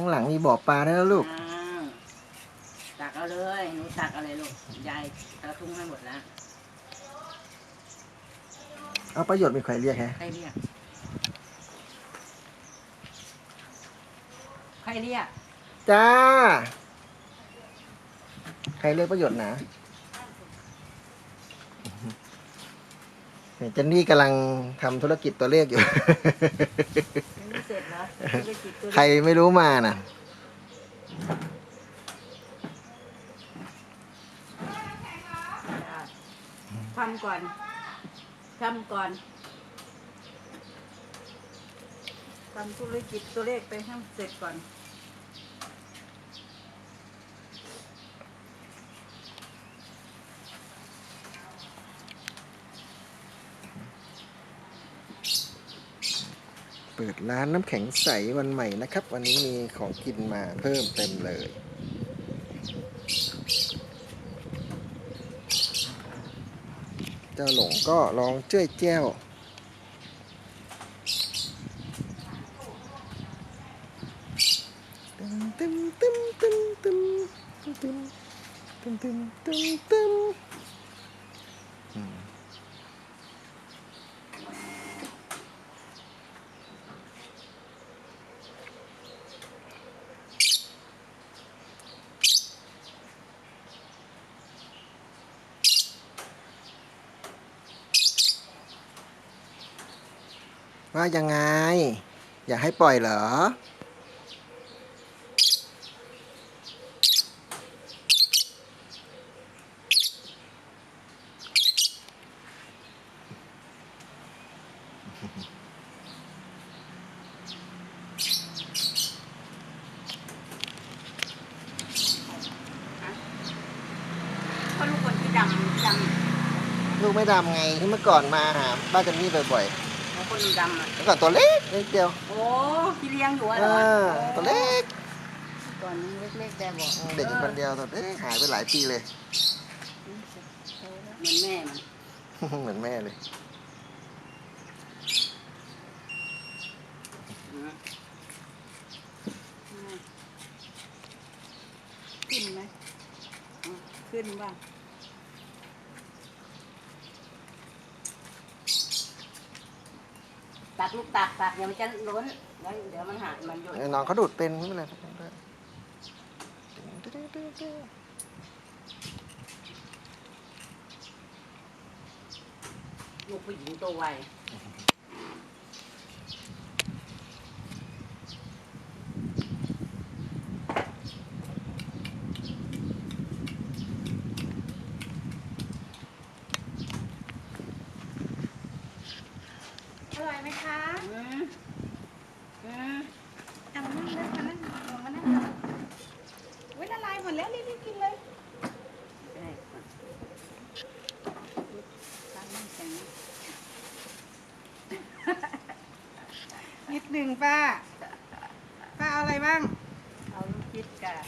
ข้างหลังมีบ่อปลาด้วยนะลูก อ้าวตักเอาเลยหนูตักเอะไรลูกยายตะทุ่งให้หมดแล้วเอาประโยชน์เป็นใครเรียกฮะใครเรียกใครเรียกจ้า ใครเรียกประโยชน์นะเนี่ยเจนนี่กำลังทำธุรกิจตัวเลขอยู่ยังไม่ เสร็จเหรอธุรกิจตัวใครไม่รู้มาน่ะ ทำก่อนทำก่อนทำธุรกิจตัวเลขไปให้เสร็จก่อน ปิดร้านน้ำแข็งใสวันใหม่นะครับ วันนี้มีของกินมาเพิ่มเต็มเลย เจ้าหลงก็ลองเจ้ยแจ้วตึมตึมตึมตึมตึมตึมตึมตึมตึมตึม ว่ายังไง อยากให้ปล่อยเหรอ เพราะลูกคนที่ดำดำ ลูกไม่ดำไงที่เมื่อก่อนมาหาบ้านจันนี่บ่อยของ คนดำอะๆเมื่อก่อนตัวเล็กนิดเดียวโอ้พี่เลี้ยงอยู่อะเหรอ่าอตัวเล็กก่อนนี้เล็กๆแต่บอกเด็กอยู่คนเดียวตัวเล็กหายไปหลายปีเลยเหมือนแม่มันเหมือนแม่เลยขึ้นไหมอะขึ้นบ้าง ตักลูกตักตักเดี๋ยวมันจะล้นแล้วเดี๋ยวมันหายมันหยดน้องเขาดูดเป็นไม่เป็นไรครับลูกผู้หญิงตัวไว อร่อยไหมคะอืมอืมเอามานั่งเลยมานั่งลงมานั่งเว้ยละลายหมดแล้วรีบๆกินเลยได้ก่อนตั้งน้ำแข็งนิดหนึ่งป้า ป้าเอาอะไรบ้าง เอาลูกคิดกับ